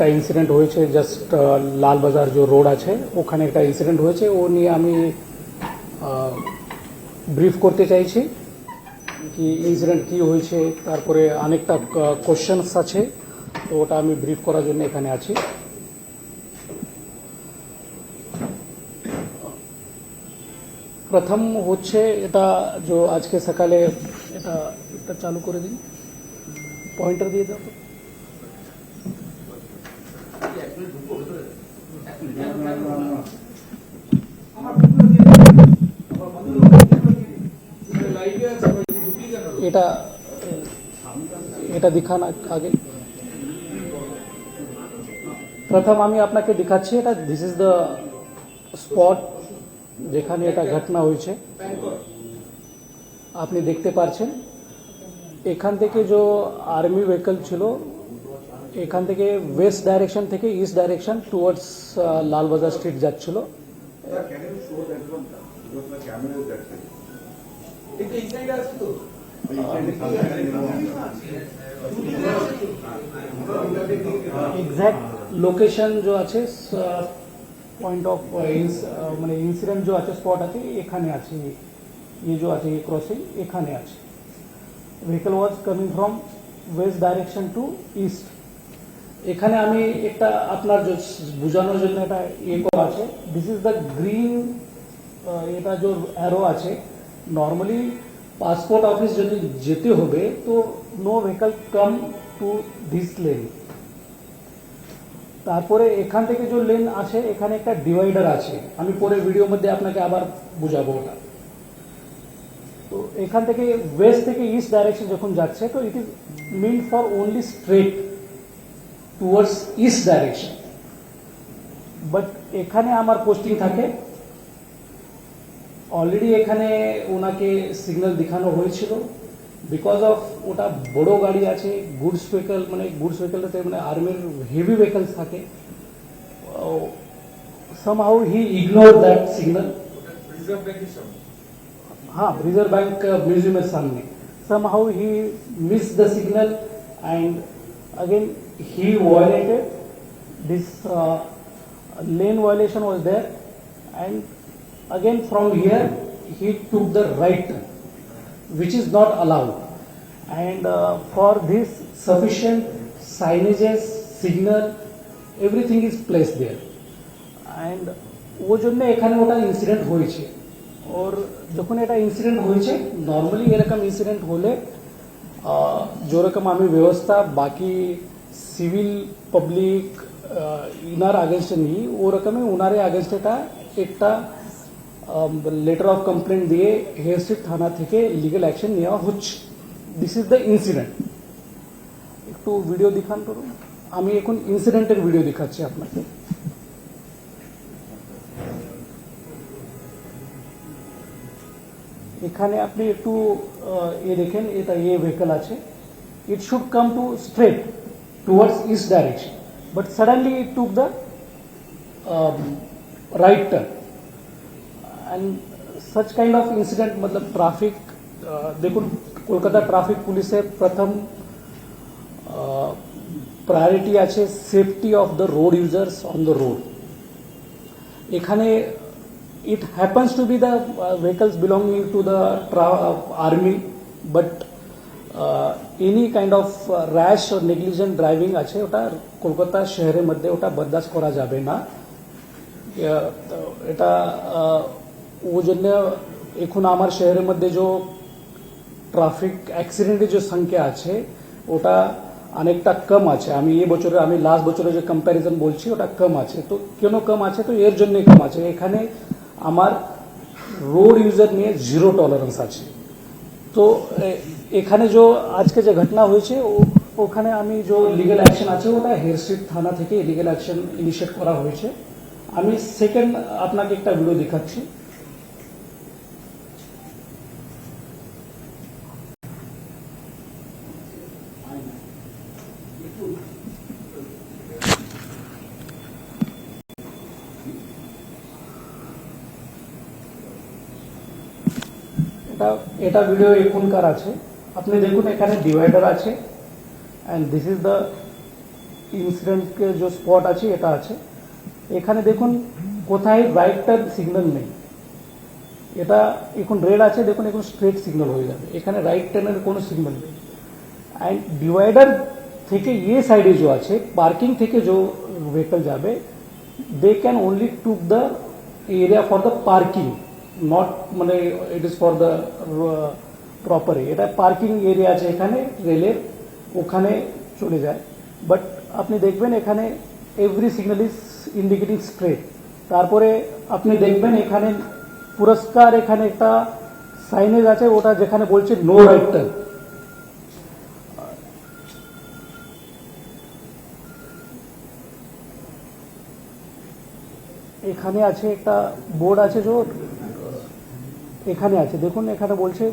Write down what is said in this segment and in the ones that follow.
একটা ইনসিডেন্ট হয়েছে জাস্ট লালবাজার যে রোড আছে, ওখানে একটা ইনসিডেন্ট হয়েছে, ও নিয়ে আমি ব্রিফ করতে চাইছি কি ইনসিডেন্ট কি হয়েছে, তারপরে অনেকটা কোশ্চেন্স আছে, তো ওটা আমি ব্রিফ করার জন্য এখানে আছি। প্রথম হচ্ছে এটা যে আজকে সকালে, এটা এটা চালু করে দিন। পয়েন্টার দিয়ে দাও। এটা এটা দিখান আগে। প্রথম আমি আপনাকে দেখাচ্ছি এটা দিস ইজ দ্য স্পট যেখানে এটা ঘটনা হয়েছে। আপনি দেখতে পারছেন। এখান থেকে যে আর্মি ভেহিকল ছিল এখান থেকে ওয়েস্ট ডাইরেকশন থেকে east direction towards Lalbazar street যাচ্ছিল। এক্স্যাক্ট লোকেশন যে আছে পয়েন্ট অফ মানে ইনসিডেন্ট যে আছে স্পট আছে, এখানে আছে। ইয়ে যে আছে ক্রসিং এখানে আছে। Vehicle was coming from west direction to east এখানে আমি একটা আপনার বোঝানোর জন্য একটা ইয়ে করা আছে। দিস ইজ দ্য গ্রিন এটা যে অ্যারো আছে নর্মালি পাসপোর্ট অফিস যদি যেতে হবে, তো no vehicle come to this lane তারপরে এখান থেকে যে লেন আছে এখানে একটা ডিভাইডার আছে। আমি পরে ভিডিওর মধ্যে আপনাকে আবার বুঝাবো ওটা। তো এখান থেকে ওয়েস্ট থেকে ইস্ট ডাইরেকশন যখন যাচ্ছে, তো it is mean for only straight towards east direction but এখানে আমার পোস্টিং থাকে অলরেডি এখানে ওনাকে সিগন্যাল দেখানো হয়েছিল বিকজ অফ ওটা বড় গাড়ি আছে গুডস ভেহিকল মানে গুডস ভেহিকলটাতে মানে আর্মির হেভি ভেহিকলস থাকে somehow he ignore that signal reserve ব্যাংকের সামনে हाँ रिजर्व बैंक म्यूजियम है सामने somehow he missed the signal and again he violated this uh, lane violation was there and again from here he took the right turn which is not allowed and uh, for this sufficient signages signal everything is placed there and ও জন্য এখানে ওটা incident হয়েছে ওর যখন এটা incident হয়েছে normally এরকম incident হলে আহ, যেরকম আমি ব্যবস্থা বাকি সিভিল পাবলিক ইনার আগেনস্টে নিই। ওরকমই ওনারে আগেনস্ট এটা একটা লেটার অফ কমপ্লেন দিয়ে হেয়ার স্ট্রিট থানা থেকে লিগেল অ্যাকশন নেওয়া হচ্ছে। দিস ইজ দ্য ইনসিডেন্ট একটু ভিডিও দেখান করুন আমি এখন ইনসিডেন্টের ভিডিও দেখাচ্ছি আপনাকে। এখানে আপনি একটু আহ, এ দেখেন এটা এ ভেহিকল আছে। It should come to straight towards east direction but suddenly it took the right turn and such kind of incident मतलब ट्रैफिक देखो কলকাতা ট্রাফিক পুলিশের প্রথম প্রায়োরিটি আছে safety of the road users on the road এখানে it happens to be the uh, vehicles belonging to the tra- uh, army but kind of uh, rash or negligent driving আছে ওটা কলকাতা শহরের মধ্যে ওটা বরদাস্ত করা যাবে না। এটা ও জন্য এখন আমার শহরের মধ্যে যে ট্রাফিক অ্যাক্সিডেন্টের যে সংখ্যা আছে ওটা অনেকটা কম আছে। আমি এই বছরে আমি লাস্ট বছরে যে কম্প্যারিজন বলছি ওটা কম আছে। তো কেন কম আছে? তো এর জন্য কম আছে। এখানে আমার রোড ইউজার নিয়ে জিরো টলারেন্স আছে। তো এখানে যে আজকে যে ঘটনা হয়েছে ওখানে আমি যে লিগেল অ্যাকশন আছে, ওটা হেয়ারস্ট্রিট থানা থেকে লিগেল অ্যাকশন ইনিশিয়েট করা হয়েছে। আমি সেকেন্ড আপনাকে একটা ভিডিও দেখাচ্ছি। এটা এটা ভিডিও এখনকার আছে। আপনি দেখুন, এখানে ডিভাইডার আছে। অ্যান্ড দিস ইজ দ্য ইনসিডেন্টকে যে স্পট আছে, এটা আছে। এখানে দেখুন, কোথায় রাইটটার সিগন্যাল নেই। এটা এখন রেড আছে, দেখুন, এখন স্ট্রেট সিগন্যাল হয়ে যাবে। এখানে রাইট টার্নের কোনো সিগন্যাল নেই। অ্যান্ড ডিভাইডার থেকে ইয়ে সাইডে যে আছে পার্কিং থেকে যে ভেহিকল যাবে they can only took the area for the parking not মানে it is for the proper এটা পার্কিং এরিয়া আছে এখানে রেলের ওখানে চলে যায়। বাট আপনি দেখবেন এখানে every signal is indicating straight তারপরে আপনি দেখবেন এখানে পুরস্কার এখানে একটা সাইনেজ আছে ওটা যেখানে বলছে নো রাইট টার্ন এখানে আছে একটা বোর্ড আছে যে এখানে আছে দেখুন এখানে বলছে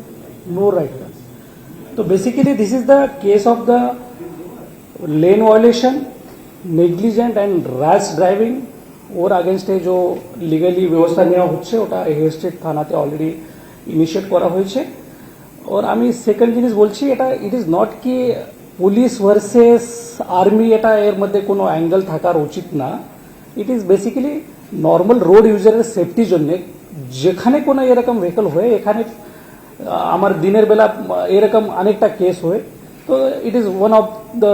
নো রাইট টার্ন তো basically this is the case of the lane violation negligent and rash driving ওর আগেনস্টে যে লিগালি ব্যবস্থা নেওয়া হচ্ছে ওটা হেয়ার স্ট্রিট থানাতে অলরেডি ইনিশিয়েট করা হয়েছে ওর আমি সেকেন্ড জিনিস বলছি এটা ইট ইজ নট কি পুলিশ ভার্সেস আর্মি এটা এর মধ্যে কোনো অ্যাঙ্গেল থাকার উচিত না it is basically normal road ইউজারের সেফটির জন্য যেখানে কোনো এরকম ভেহিকল হয়ে এখানে আমার দিনের বেলা এরকম অনেকটা কেস হয়ে তো it is one of the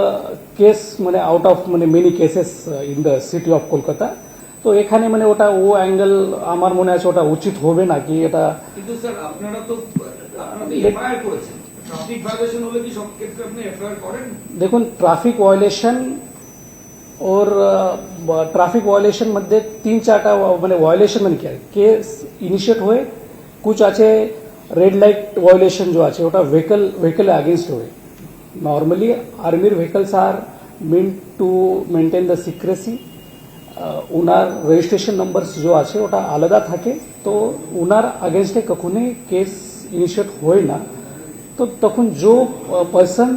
case মানে আউট অফ মানে many cases in the city of Kolkata তো এখানে মানে ওটা ও অ্যাঙ্গেল আমার মনে আছে ওটা উচিত হবে না কি এটা দেখুন ট্রাফিক ভায়োলেশন और ट्रैफिक वायोलेशन मध्ये तीन चारटा म्हणजे वायोलेशन म्हणजे काय केस इनिशिएट होय कुछ আছে রেড লাইট ভায়োলেশন जो আছে ওটা ভেহিকল ভেহিকল अगेंस्ट होय নর্মালি আর্মির vehicles are mean to maintain the secrecy owner registration number যে আছে ওটা আলাদা থাকে তো ওনার আগেনস্টে কখনোই কেস ইনিশিয়েট হয় না তো তখন যে পার্সন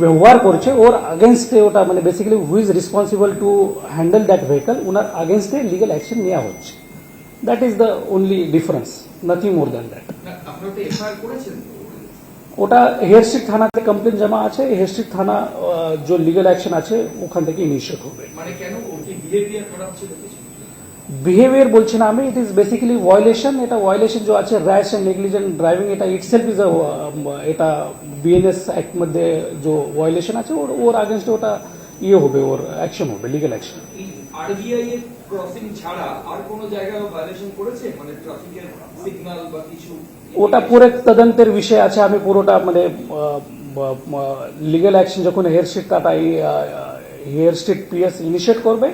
ব্যবহার করছে ওর আগেনস্টে ওটা মানে basically who is responsible to handle that vehicle owner আগেনস্টে legal action নেওয়া হচ্ছে। That is the only difference nothing more than that? ওটা হেয়ার স্ট্রিট থানাতে কমপ্লেন জমা আছে হেয়ার স্ট্রিট থানা যে লিগাল অ্যাকশন আছে ওখান থেকে ইনিশিয়েট হবে। মানে কেন বিহেভিয়ার খারাপ ছিল বিহেভিয়ার বলছি না আমি ইট ইজ বেসিক্যালি ভায়োলেশন এটা ভায়োলেশন যে আছে র্যাশ অ্যান্ড নেগলিজেন্ট ড্রাইভিং এটা ইটসেলফ ইজ এটা বিএনএস অ্যাক্ট মধ্যে যে ভায়োলেশন আছে ওর ওর আগেনস্টে ওটা ইয়ে হবে ওর অ্যাকশন হবে লিগাল অ্যাকশন আরবিআই এর ক্রসিং ছাড়া আর কোন জায়গায় ভায়োলেশন করেছে? মানে ট্রাফিকের সিগন্যাল বা কিছু? ওটা পুরো তদন্তের বিষয় আছে আমি পুরোটা মানে লিগাল অ্যাকশন যখন হেয়ার স্ট্রিট কাটা হেয়ার স্ট্রিট পিএস ইনিশিয়েট করবে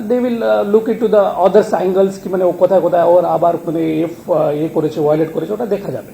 they will look into the others angles কি মানে ও কোথায় কোথায় ওর আবার মানে এফ ইয়ে করেছে ওয়াইলেট করেছে ওটা দেখা যাবে